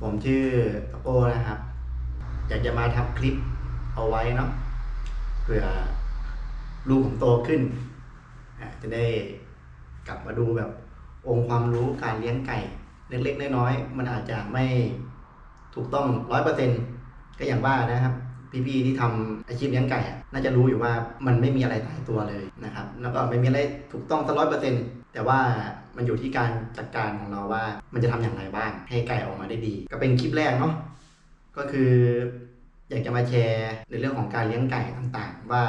ผมชื่อตโก้นะครับ อยากจะมาทำคลิปเอาไว้เนาะเผื่อลูกผมโตขึ้น จะได้กลับมาดูแบบองค์ความรู้การเลี้ยงไก่ เล็กๆน้อยๆมันอาจจะไม่ถูกต้องร้อยเปอร์เซ็นก็อย่างว่านะครับ พี่ๆที่ทำอาชีพเลี้ยงไก่น่าจะรู้อยู่ว่ามันไม่มีอะไรตายตัวเลยนะครับ แล้วก็ไม่มีอะไรถูกต้องสักร้อยเปอร์เซ็นแต่ว่า มันอยู่ที่การจัดการของเราว่า มันจะทำอย่างไรบ้าง ให้ไก่ออกมาได้ดี ก็เป็นคลิปแรกเนาะก็คืออยากจะมาแชร์ในเรื่องของการเลี้ยงไก่ต่างๆ ว่า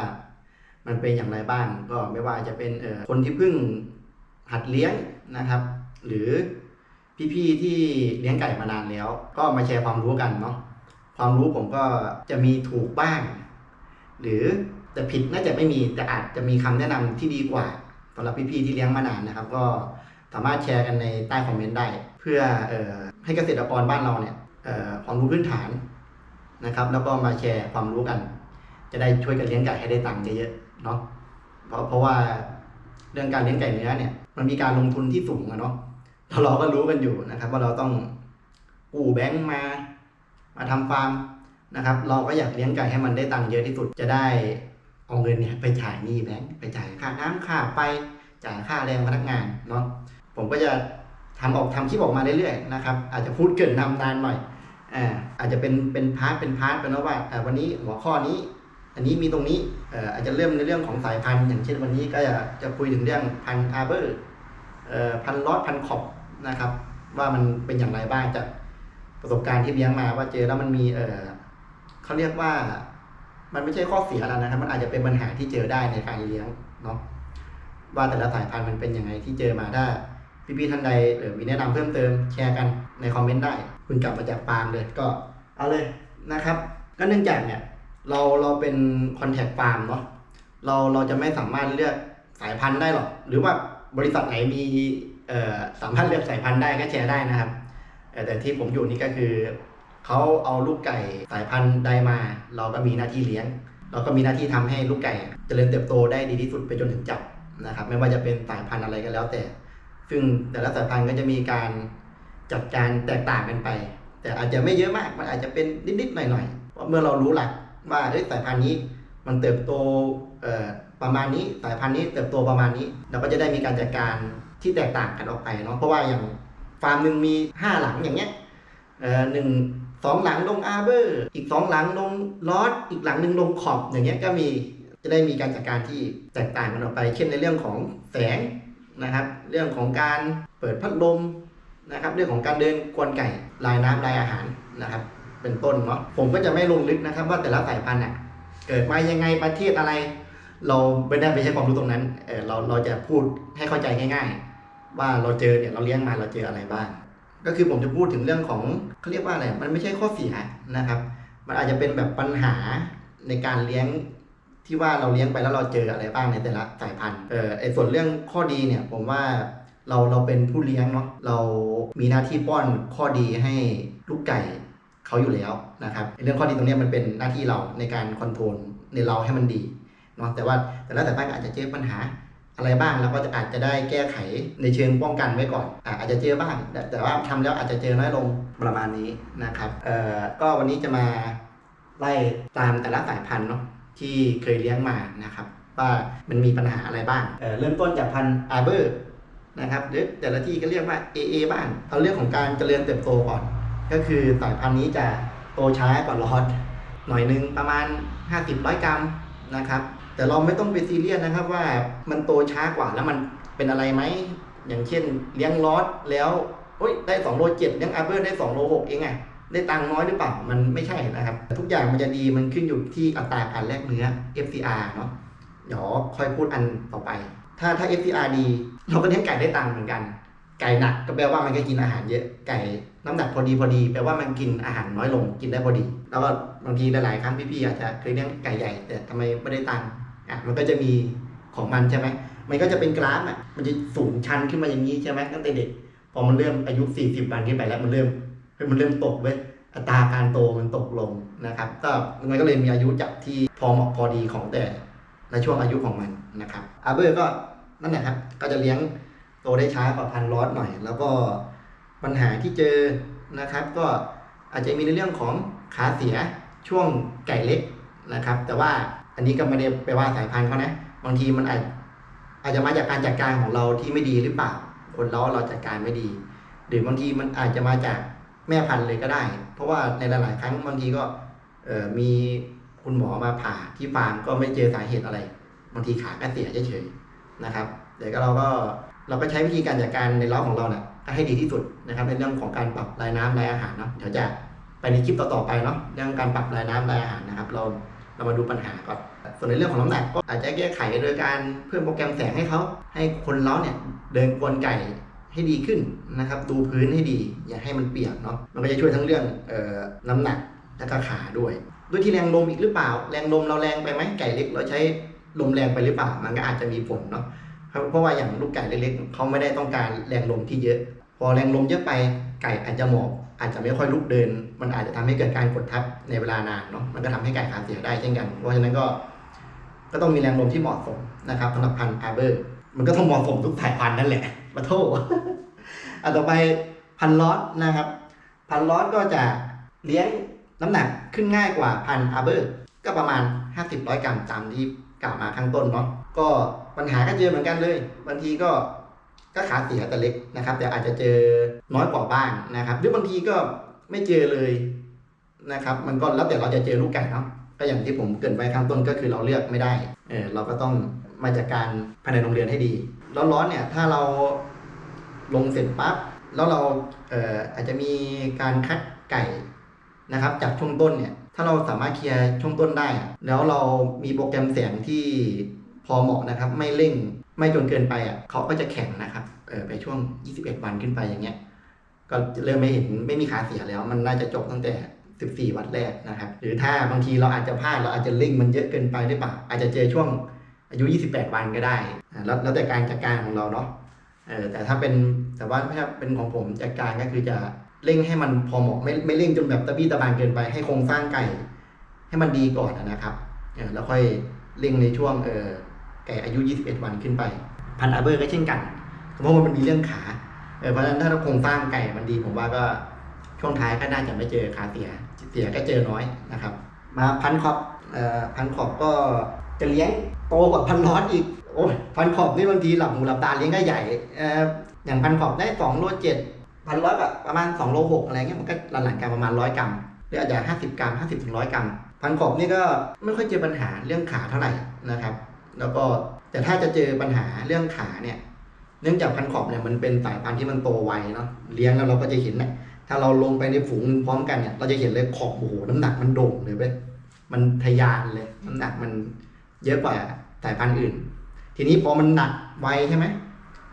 มันเป็นอย่างไรบ้าง ก็ไม่ว่าจะเป็นเอ่อคนที่เพิ่งหัดเลี้ยงนะครับ หรือพี่ๆที่เลี้ยงไก่มานานแล้ว ก็มาแชร์ความรู้กันเนาะความรู้ผมก็จะมีถูกบ้าง หรือจะผิดน่าจะไม่มีแต่อาจจะมีคำแนะนำที่ดีกว่าสำหรับพี่ๆที่เลี้ยงมานานนะครับ ก็ สามารถแชร์กันในใต้คอมเมนต์ได้ เพื่อออให้เกษตรกรบ้านเราเนี่ยความรู้พื้นฐานนะครับ แล้วก็มาแชร์ความรู้กัน จะได้ช่วยกันเลี้ยงไก่ให้ได้ตังค์เยอะๆเนาะเพราะเพราะว่าเรื่องการเลี้ยงไก่เนื้อเนี่ยมันมีการลงทุนที่สูงอะเนาะเราก็รู้กันอยู่นะครับ ว่าเราต้องกู้แบงค์มา มาทำฟาร์มนะครับ เราก็อยากเลี้ยงไก่ให้มันได้ตังค์เยอะที่สุดจะได้เอาเงินเนี่ยไปจ่ายหนี้แบงค์ไปจ่ายค่าน้ำค่าไฟจ่ายค่าแรงพนักงานเนาะ ผมก็จะทำออกทำคลิปออกมาเรื่อยๆนะครับ อาจจะพูดเกินนำนานหน่อยอ่าอาจจะเป็นเป็นพาร์ทเป็นพาร์ทเป็นว่าอ่าวันนี้หัวข้อนี้ อันนี้มีตรงนี้เอ่อาจจะเริ่มในเรื่องของสายพันธุ์อย่างเช่นวันนี้ก็จะจะคุยถึงเรื่องพันธุ์อาร์เบอร์พันธุ์ลอดพันธุ์ขอบนะครับ ว่ามันเป็นอย่างไรบ้างจากประสบการณ์ที่เลี้ยงมาว่าเจอแล้วมันมีเออเขาเรียกว่ามันไม่ใช่ข้อเสียแล้วนะครับ มันอาจจะเป็นปัญหาที่เจอได้ในการเลี้ยงเนาะว่าแต่ละสายพันธุ์มันเป็นยังไงที่เจอมาถ้า พี่ๆท่านใดเออมีแนะนำเพิ่มเติมแชร์กันในคอมเมนต์ได้ คุณกลับมาจากฟาร์มเลยก็เอาเลยนะครับ ก็เนื่องจากเนี่ยเราเราเป็นคอนแทคฟาร์มเนาะเราเราจะไม่สามารถเลือกสายพันธุ์ได้หรอก หรือว่าบริษัทไหนมีเอ่อสามารถเลือกสายพันธุ์ได้ก็แชร์ได้นะครับ แต่ที่ผมอยู่นี่ก็คือเขาเอาลูกไก่สายพันธุ์ใดมา เราก็มีหน้าที่เลี้ยง เราก็มีหน้าที่ทำให้ลูกไก่เจริญเติบโตได้ดีที่สุดไปจนถึงจับนะครับ ไม่ว่าจะเป็นสายพันธุ์อะไรก็แล้วแต่ ซึ่งแต่ละสายพันธุ์ก็จะมีการจัดการแตกต่างกันไป แต่อาจจะไม่เยอะมาก มันอาจจะเป็นนิดๆหน่อยๆเพราะเมื่อเรารู้หลักว่าสายพันธุ์นี้มันเติบโตประมาณนี้สายพันธุ์นี้เติบโตประมาณนี้ เราก็จะได้มีการจัดการที่แตกต่างกันออกไปเนาะเพราะว่าอย่างฟาร์มหนึ่งมีห้าหลังอย่างเงี้ยหนึ่งสองหลังลงอาร์เบอร์อีกสองหลังลงลอดอีกหลังหนึ่งลงขอบอย่างเงี้ยก็มีจะได้มีการจัดการที่แตกต่างกันออกไป เช่นในเรื่องของแสง นะครับ เรื่องของการเปิดพัดลมนะครับ เรื่องของการเดินกวนไก่ลายน้ำลายอาหารนะครับ เป็นต้นเนาะผมก็จะไม่ลงลึกนะครับ ว่าแต่ละสายพันธุ์อะเกิดมายังไงประเทศอะไร เราไม่ได้ไปใช้ความรู้ตรงนั้นเออเราเราจะพูดให้เข้าใจง่าย ๆ ว่าเราเจอเนี่ยเราเลี้ยงมาเราเจออะไรบ้าง ก็คือผมจะพูดถึงเรื่องของเขาเรียกว่าอะไรมันไม่ใช่ข้อเสียนะครับ มันอาจจะเป็นแบบปัญหาในการเลี้ยง ที่ว่าเราเลี้ยงไปแล้วเราเจออะไรบ้างในแต่ละสายพันธุ์เออไอส่วนเรื่องข้อดีเนี่ยผมว่าเราเราเป็นผู้เลี้ยงเนาะเรามีหน้าที่ป้อนข้อดีให้ลูกไก่เขาอยู่แล้วนะครับเรื่องข้อดีตรงนี้มันเป็นหน้าที่เราในการคอนโทรลในเราให้มันดีเนาะแต่ว่าแต่ละสายพันธุ์อาจจะเจอปัญหาอะไรบ้างเราก็จะอาจจะได้แก้ไขในเชิงป้องกันไว้ก่อนอะอาจจะเจอบ้าง แต่ว่าทำแล้วอาจจะเจอน้อยลงประมาณนี้นะครับเอ่อก็วันนี้จะมาไล่ตามแต่ละสายพันธุ์เนาะ ที่เคยเลี้ยงมานะครับ ว่ามันมีปัญหาอะไรบ้างเเริ่มต้นจากพันธุ์อาร์เบอร์นะครับหรือแต่ละที่ก็เรียกว่า AA บ้างเอาเรื่องของการเจริญเติบโตก่อน ก็คือสายพันธุ์นี้จะโตช้ากว่าลอดหน่อยหนึงประมาณ 50ร้อยกรัมนะครับแต่เราไม่ต้องไปซีเรียสนะครับว่ามันโตช้ากว่าแล้วมันเป็นอะไรไหมอย่างเช่นเลี้ยงลอดแล้วโอ้ยได้2โล7เลี้ยงอาร์เบอร์ได้2โล6เองอะ ได้ตังค์น้อยหรือเปล่า มันไม่ใช่นะครับ ทุกอย่างมันจะดีมันขึ้นอยู่ที่อัตราการแลกเนื้อ FCR เนาะเดี๋ยวค่อยพูดอันต่อไป ถ้าถ้า FCR ดี เราก็เลี้ยงไก่ได้ตังค์เหมือนกัน ไก่หนักก็แปลว่ามันก็กินอาหารเยอะ ไก่น้ำหนักพอดีพอดีแปลว่ามันกินอาหารน้อยลง กินได้พอดี แล้วก็บางทีหลายๆครั้งพี่ๆอาจจะเคยเลี้ยงไก่ใหญ่แต่ทำไมไม่ได้ตังค์อะมันก็จะมีของมันใช่ไหมมันก็จะเป็นกราฟอะมันจะสูงชันขึ้นมาอย่างนี้ใช่ไหมตั้งแต่เด็กพอมันเริ่มอายุ40วันขึ้นไปแล้วมันเริ่ม เฮ้ยมันเริ่มตกเว้ยอัตราการโตมันตกลงนะครับ ก็มันก็เลยมีอายุจับที่พอเหมาะพอดีของแต่ในช่วงอายุของมันนะครับอาเบอร์ก็นั่นแหละครับ ก็จะเลี้ยงโตได้ช้ากว่าพันลอสหน่อย แล้วก็ปัญหาที่เจอนะครับ ก็อาจจะมีในเรื่องของขาเสียช่วงไก่เล็กนะครับ แต่ว่าอันนี้ก็ไม่ได้ไปว่าสายพันธุ์เขานะ บางทีมันอาจอาจจะมาจากการจัดการของเราที่ไม่ดีหรือเปล่า คนเราเราจัดการไม่ดี หรือบางทีมันอาจจะมาจาก แม่พันธุ์เลยก็ได้ เพราะว่าในหลาย ๆ ครั้งบางทีก็มีคุณหมอมาผ่าที่ฟาร์มก็ไม่เจอสาเหตุอะไร บางทีขาก็เสียเฉยๆนะครับเดี๋ยวก็เราก็เราก็ใช้วิธีการจัดการในเล้าของเราเนี่ยให้ดีที่สุดนะครับในเรื่องของการปรับรายน้ำรายอาหารเนาะเดี๋ยวจะไปในคลิปต่อๆไปเนาะเรื่องการปรับรายน้ำรายอาหารนะครับ เราเรามาดูปัญหาก่อนส่วนในเรื่องของน้ำหนักก็อาจจะแก้ไขโดยการเพิ่มโปรแกรมแสงให้เขาให้คนเล้าเนี่ยเดินกวนไก่ ให้ดีขึ้นนะครับดูพื้นให้ดี อย่าให้มันเปียกเนาะมันก็จะช่วยทั้งเรื่องออน้ำหนักและก็ขาด้วย ด้วยที่แรงลมอีกหรือเปล่า แรงลมเราแรงไปไหมไก่เล็ก เราใช้ลมแรงไปหรือเปล่า มันก็อาจจะมีผลเนาะครับเพราะว่าอย่างลูกไก่เล็กๆเขาไม่ได้ต้องการแรงลมที่เยอะ พอแรงลมเยอะไปไก่อาจจะหมอบอาจจะไม่ค่อยลุกเดิน มันอาจจะทำให้เกิดการกดทับในเวลานานเนาะมันก็ทำให้ไก่ขาเสียได้เช่นกัน เพราะฉะนั้นก็ก็ต้องมีแรงลมที่เหมาะสมนะครับสำหรับพันธุ์อาเบอร์ มันก็ต้องเหมาะสมทุกสายพันธุ์นั่นแหละ มาโทอันต่อไปพันธุ์ลอสนะครับ พันธุ์ลอสก็จะเลี้ยงน้ำหนักขึ้นง่ายกว่าพันอาร์เบอร์ก็ประมาณ 50ร้อยกรัมตามที่กล่าวมาข้างต้นเนาะก็ปัญหาก็เจอเหมือนกันเลยบางทีก็ก็ขาเสียแต่เล็กนะครับ แต่อาจจะเจอน้อยกว่าบ้างนะครับ หรือบางทีก็ไม่เจอเลยนะครับ มันก็แล้วแต่เราจะเจอลูกไก่เนาะก็อย่างที่ผมเกรินไว้ข้างต้นก็คือเราเลือกไม่ได้เออเราก็ต้องมาจัดการภายในโรงเรียนให้ดีร้อนๆเนี่ยถ้าเรา ลงเสร็จปั๊บแล้วเราเอ่ออาจจะมีการคัดไก่นะครับ จากช่วงต้นเนี่ย ถ้าเราสามารถเคลียร์ช่วงต้นได้ แล้วเรามีโปรแกรมแสงที่พอเหมาะนะครับ ไม่เร่งไม่จนเกินไปอะเขาก็จะแข็งนะครับเออไปช่วง 21 วันขึ้นไปอย่างเงี้ยก็เริ่มไม่เห็นไม่มีขาเสียแล้ว มันน่าจะจบตั้งแต่ 14 วันแรกนะครับ หรือถ้าบางทีเราอาจจะพลาดเราอาจจะเร่งมันเยอะเกินไปหรือเปล่าอาจจะเจอช่วงอายุ 28 วันก็ได้แล้วแล้วแต่การจัดการของเราเนาะ เออแต่ถ้าเป็นแต่ว่าถ้าเป็นของผมจัดการก็คือจะเร่งให้มันพอเหมาะไม่ไม่เร่งจนแบบตะบี้ตะบานเกินไปให้โครงสร้างไก่ให้มันดีก่อนนะครับแล้วค่อยเร่งในช่วงเออไก่อายุ 21 วันขึ้นไป พันอาเบอร์ก็เช่นกัน เพราะว่ามันมีเรื่องขาเออเพราะฉะนั้นถ้าเราโครงสร้างไก่มันดีผมว่าก็ช่วงท้ายก็น่าจะไม่เจอขาเสียเสียก็เจอน้อยนะครับ มาพันขอบเอ่อพันขอบก็จะเลี้ยงโตกว่าพันร้อนอีก อ้ยพันขอบนี่บางทีหลับหูหลับตาเลี้ยงก็ใหญ่เอออย่างพันขอบได้สองโลเจ็ดพันร้อยแบบประมาณ2โลหกอะไรเงี้ยมันก็หลังๆกันประมาณร้อยกรัมหรืออาจจะห้าสิบกรัมห้าสิบถึงร้อยกรัมพันขอบนี่ก็ไม่ค่อยเจอปัญหาเรื่องขาเท่าไหร่นะครับ แล้วก็แต่ถ้าจะเจอปัญหาเรื่องขาเนี่ย เนื่องจากพันขอบเนี่ยมันเป็นสายพันธุ์ที่มันโตไวเนาะเลี้ยงแล้วเราก็จะเห็นนะถ้าเราลงไปในฝูงหนึ่งพร้อมกันเนี่ยเราจะเห็นเลยขอบโอ้โหน้ำหนักมันโด่งเลยเว้ยมันทะยานเลย น้ำหนักมันเยอะกว่าสายพันธุ์อื่น ทีนี้พอมันหนักไวใช่ไหม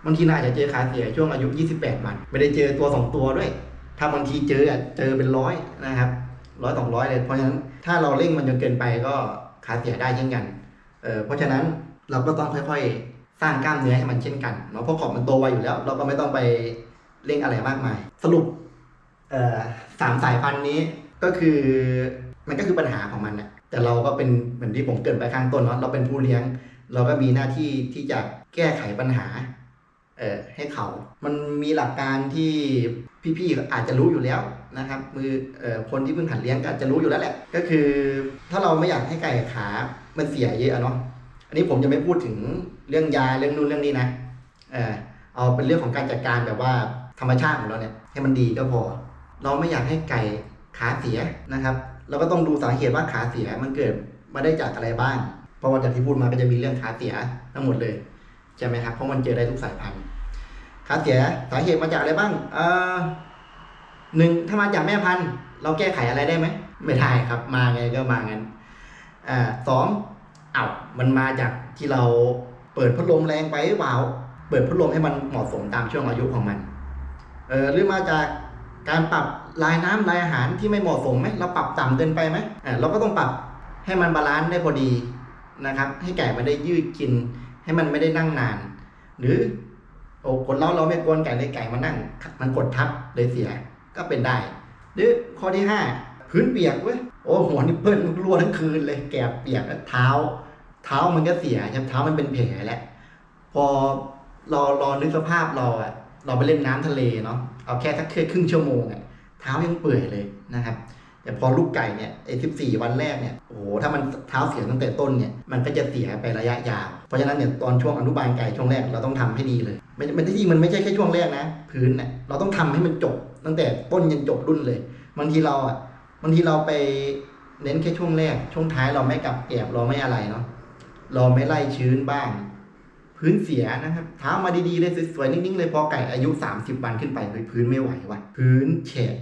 บางทีเราอาจจะเจอขาเสียช่วงอายุ 28 วัน ไม่ได้เจอตัว 2 ตัวด้วย ถ้าบางทีเจออะเจอเป็นร้อยนะครับร้อยสองร้อยเลยเพราะฉะนั้นถ้าเราเร่งมันจนเกินไปก็ขาเสียได้เช่นกันเออเพราะฉะนั้นเราก็ต้องค่อยๆ สร้างกล้ามเนื้อให้มันเช่นกันเนาะเพราะขอบมันโตไวอยู่แล้ว เราก็ไม่ต้องไปเร่งอะไรมากมาย สรุปเออสามสายพันธุ์นี้ก็คือมันก็คือปัญหาของมันนะแต่เราก็เป็นเหมือนที่ผมเกรินไปข้างต้นเนาะเราเป็นผู้เลี้ยง เราก็มีหน้าที่ที่จะแก้ไขปัญหาเออให้เขา มันมีหลักการที่พี่ๆอาจจะรู้อยู่แล้วนะครับ มือเอ่อคนที่เพิ่งหัดเลี้ยงก็จะรู้อยู่แล้วแหละ ก็คือถ้าเราไม่อยากให้ไก่ขามันเสียเยอะอะเนาะ อันนี้ผมจะไม่พูดถึงเรื่องยาเรื่องนู่นเรื่องนี้นะ เออเอาเป็นเรื่องของการจัดการแบบว่าธรรมชาติของเราเนี่ยให้มันดีก็พอ เราไม่อยากให้ไก่ขาเสียนะครับ เราก็ต้องดูสาเหตุว่าขาเสียมันเกิดมาได้จากอะไรบ้าง เพราะว่าจากที่พูดมาก็จะมีเรื่องขาเสียทั้งหมดเลยใช่ไหมครับเพราะมันเจอได้ทุกสายพันธุ์ขาเสียสาเหตุมาจากอะไรบ้างเอ่อหนึ่งถ้ามาจากแม่พันธุ์เราแก้ไขอะไรได้ไหมไม่ได้ครับ มาไงก็มางั้นอ่าสองเอา้ามันมาจากที่เราเปิดพัดลมแรงไปหรือเปล่าเปิดพัดลมให้มันเหมาะสมตามช่วงอายุของมันเออหรือมาจากการปรับลายน้ำลายอาหารที่ไม่เหมาะสมไหมเราปรับต่ำเกินไปไหมอ่าเราก็ต้องปรับให้มันบาลานซ์ได้พอดี นะครับ ให้ไก่มันได้ยืดกิน ให้มันไม่ได้นั่งนาน หรือโอ้คนเราเราไม่กวนไก่เลยไก่มานั่ง มันกดทับเลยเสียก็เป็นได้ หรือข้อที่ห้าพื้นเปียกเว้ยโอ้หัวนี่เปิ้ลรั่วทั้งคืนเลยแกบเปียกแล้วเท้า เท้ามันก็เสียใช่ไหมเท้ามันเป็นแผลแล้วพอรอรอนึกสภาพเราอะเราไปเล่นน้ำทะเลเนาะเอาแค่สักแค่ครึ่งชั่วโมงอะเท้ายังเปื่อยเลยนะครับ แต่พอลูกไก่เนี่ยไอ้สิบสี่วันแรกเนี่ยโอ้โหถ้ามันเท้าเสียตั้งแต่ต้นเนี่ยมันก็จะเสียไประยะยาวเพราะฉะนั้นเนี่ยตอนช่วงอนุบาลไก่ช่วงแรกเราต้องทำให้ดีเลยไม่ไม่ที่จริงมันไม่ใช่แค่ช่วงแรกนะพื้นเนี่ยเราต้องทำให้มันจบ ตั้งแต่ต้นยันจบรุ่นเลยบางทีเราอะบางทีเราไปเน้นแค่ช่วงแรก ช่วงท้ายเราไม่กลับแอบเราไม่อะไรเนาะเราไม่ไล่ชื้นบ้าง พื้นเสียนะครับเท้ามาดีๆเลยสวยๆนิ่งๆเลยพอไก่อายุ 30 วันขึ้นไปพื้นไม่ไหวว่ะพื้นแฉะ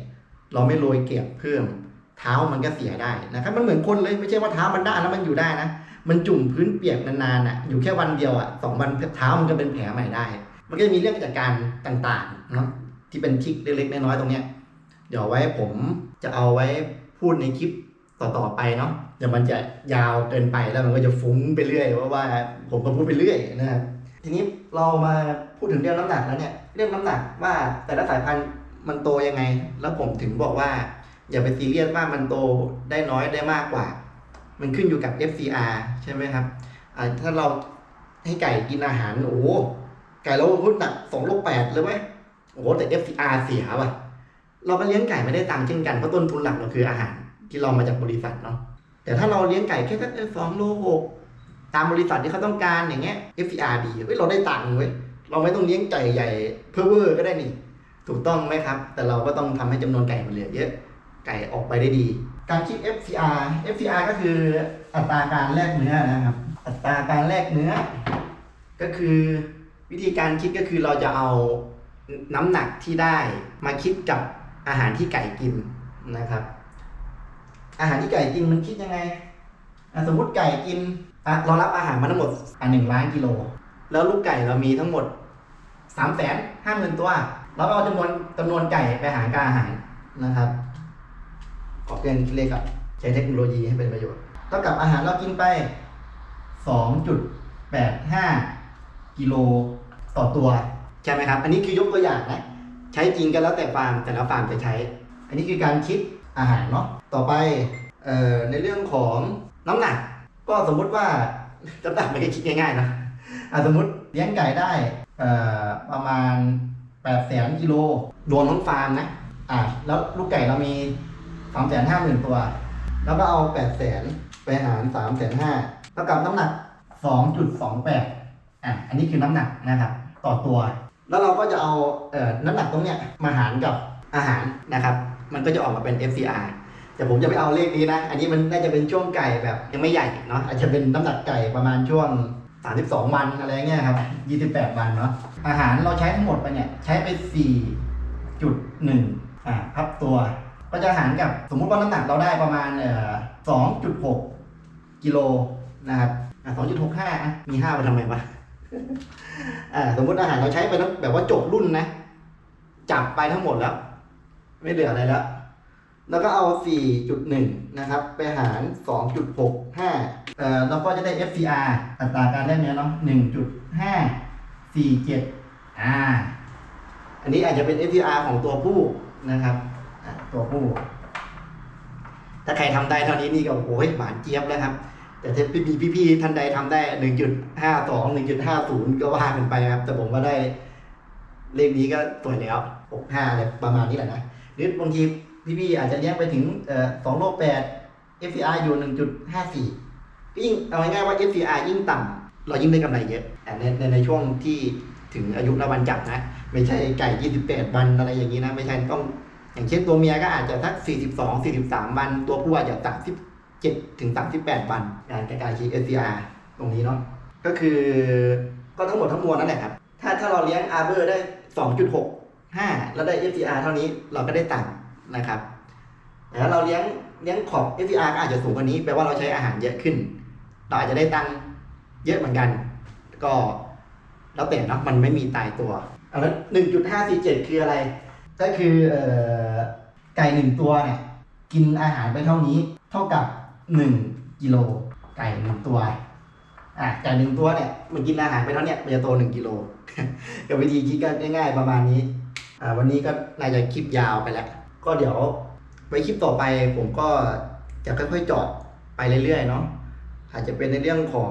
เราไม่โรยเก็บเพิ่ม เท้ามันก็เสียได้นะครับ มันเหมือนคนเลยไม่ใช่ว่าเท้ามันด้านแล้วมันอยู่ได้นะ มันจุ่มพื้นเปียกนานๆอะอยู่แค่วันเดียวอะสองวันเท้ามันก็เป็นแผลใหม่ได้ มันก็จะมีเรื่องจากการต่างๆเนาะที่เป็นทิกเล็กๆน้อยๆตรงเนี้ยเดี๋ยวไว้ผมจะเอาไว้พูดในคลิปต่อๆไปเนาะเดี๋ยวมันจะยาวเกินไปแล้วมันก็จะฟุ้งไปเรื่อยเพราะว่าผมก็พูดไปเรื่อยนะครับทีนี้เรามาพูดถึงเรื่องน้ำหนักแล้วเนี่ยเรื่องน้ำหนักว่าแต่ละสายพันธุ์มันโตยังไง แล้วผมถึงบอกว่า อย่าไปซีเรียสว่ามันโตได้น้อยได้มากกว่า มันขึ้นอยู่กับ FCR ใช่ไหมครับถ้าเราให้ไก่กินอาหารโอ้ไก่เราพุดหนักสองโลแปดเลยไหมโอ้แต่ FCR เสียว่ะ เราก็เลี้ยงไก่ไม่ได้ตังค์เช่นกันเพราะต้นทุนหลักเราคืออาหารที่เรามาจากบริษัทเนาะแต่ถ้าเราเลี้ยงไก่แค่สักสองโลหกตามบริษัทที่เขาต้องการอย่างเงี้ย FCR ดีเฮ้ยเราได้ตังค์เว้ยเราไม่ต้องเลี้ยงไก่ใหญ่เพ้อเวอร์ก็ได้นี่ ถูกต้องไหมครับ แต่เราก็ต้องทำให้จำนวนไก่มันเหลือเยอะ ไก่ออกไปได้ดี การคิด FCR FCR ก็คืออัตราการแลกเนื้อนะครับ อัตราการแลกเนื้อ ก็คือวิธีการคิดก็คือเราจะเอาน้ำหนักที่ได้มาคิดกับอาหารที่ไก่กินนะครับ อาหารที่ไก่กินมันคิดยังไง สมมติไก่กินเรารับอาหารมาทั้งหมดอะหนึ่งล้านกิโล แล้วลูกไก่เรามีทั้งหมดสามแสนห้าหมื่นตัวเราเอาจำนวนจำนวนไก่ไปหารกับอาหารนะครับ ขอเปลี่ยนเลขครับ ใช้เทคโนโลยีให้เป็นประโยชน์เท่ากับอาหารเรากินไปสองจุดแปดห้ากิโลต่อตัว ใช่ไหมครับ อันนี้คือยกตัวอย่างนะ ใช้จริงกันแล้วแต่ฟาร์มแต่ละฟาร์มจะใช้ อันนี้คือการคิดอาหารเนาะต่อไปในเรื่องของน้ำหนัก ก็สมมุติว่าน้ำหนักไม่ได้คิดง่ายๆนะอะสมมติเลี้ยงไก่ได้ประมาณ8แสนกิโลรวมทั้งฟาร์มนะอะแล้วลูกไก่เรามี 3 5 0 0 0 0ตัว แล้วก็เอา8 0 0แสนไปหาร3 5 0 0 0เท่ากับน้ำหนัก2.28อะอันนี้คือน้ำหนักนะครับ ต่อตัว แล้วเราก็จะเอาเอ่อน้ำหนักตรงเนี้ยมาหารกับอาหารนะครับ มันก็จะออกมาเป็น FCR แต่ผมจะไปเอาเลขนี้นะ อันนี้มันน่าจะเป็นช่วงไก่แบบยังไม่ใหญ่เนาะ อาจจะเป็นน้ำหนักไก่ประมาณช่วง 32 วันอะไรเงี้ยครับ 28 วันเนาะ อาหารเราใช้ทั้งหมดไปเนี่ย ใช้ไป 4.1 อ่าพับตัว ก็จะหารกับสมมุติว่าน้ำหนักเราได้ประมาณเอ่อ2.6กิโลนะครับสอ่า2.65อะมี5มาไปทำไมวะสมมติอาหารเราใช้ไปทั้งแบบว่าจบรุ่นนะ จับไปทั้งหมดแล้ว ไม่เหลืออะไรแล้ว แล้วก็เอา 4.1 นะครับ ไปหาร 2.65เอ่อแล้วก็จะได้ FCR อัตราการแลกเนื้อเนาะ1.547อ่า อันนี้อาจจะเป็น FCR ของตัวผู้นะครับ ตัวผู้ถ้าใครทำได้เท่านี้นี่ก็โอ้ยหวานเจี๊ยบแล้วครับ แต่ถ้าพี่พี่พี่ๆท่านใดทำได้1.52 1.50ก็ว่ากันไปครับ แต่ผมว่าได้เลขนี้ก็สวยแล้ว65อะไรประมาณนี้แหละนะหรือบางทีพี่ๆอาจจะเลี้ยงไปถึงเอ่อ2โล8 FCR อยู่1.54ก็ยิ่งเอาง่ายๆว่า FCR ยิ่งต่ำเรายิ่งได้กำไรเยอะแต่ในในในช่วงที่ถึงอายุระวันจับนะ ไม่ใช่ไก่ 28 วันอะไรอย่างนี้นะ ไม่ใช่ต้อง อย่างเช่นตัวเมียก็อาจจะสัก 42 43 วัน ตัวผู้อาจจะ 37 ถึง 38 วันการกระจายคี SCR ตรงนี้เนาะก็คือก็ทั้งหมดทั้งมวลนั่นแหละครับ ถ้าถ้าเราเลี้ยงอาร์เบอร์ได้ 2.65 แล้วได้ FCR เท่านี้เราก็ได้ตังค์นะครับแต่ถ้าเราเลี้ยงเลี้ยงขอบ FCR ก็อาจจะสูงกว่านี้แปลว่าเราใช้อาหารเยอะขึ้น เราอาจจะได้ตังค์เยอะเหมือนกัน ก็แล้วแต่นะมันไม่มีตายตัวเอาแล้ว1.547 คืออะไร ก็คือเอ่อไก่หนึ่งตัวเนี่ยกินอาหารไปเท่านี้ เท่ากับหนึ่งกิโลไก่หนึ่งตัวอะไก่หนึ่งตัวเนี่ยมันกินอาหารไปเท่าเนี้ยมันจะโตหนึ่งกิโลกับวิธีคิดก็ง่ายๆประมาณนี้อ่าวันนี้ก็น่าจะคลิปยาวไปแล้ว ก็เดี๋ยวไว้คลิปต่อไปผมก็จะค่อยๆเจาะไปเรื่อยๆเนาะอาจจะเป็นในเรื่องของ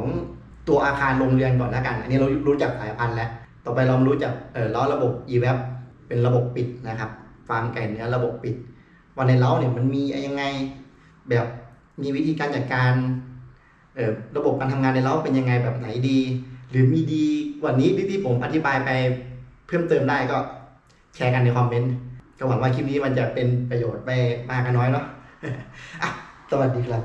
ตัวอาคารโรงเรียนก่อนล้วกัน อันนี้เรารู้จักสายพันธุ์แล้ว ต่อไปเรารู้จักเออล้อระบบ e w a p เป็นระบบปิดนะครับ ฟาร์มไก่เนื้อระบบปิดว่าในเล้าเนี่ยมันมียังไงแบบมีวิธีการจัดการระบบการทำงานในเล้าเป็นยังไงแบบไหนดี หรือมีดีกว่านี้ที่ที่ผมอธิบายไปเพิ่มเติมได้ก็แชร์กันในคอมเมนต์ก็หวังว่าคลิปนี้มันจะเป็นประโยชน์ไปมากกันน้อยเนาะอะสวัสดีครับ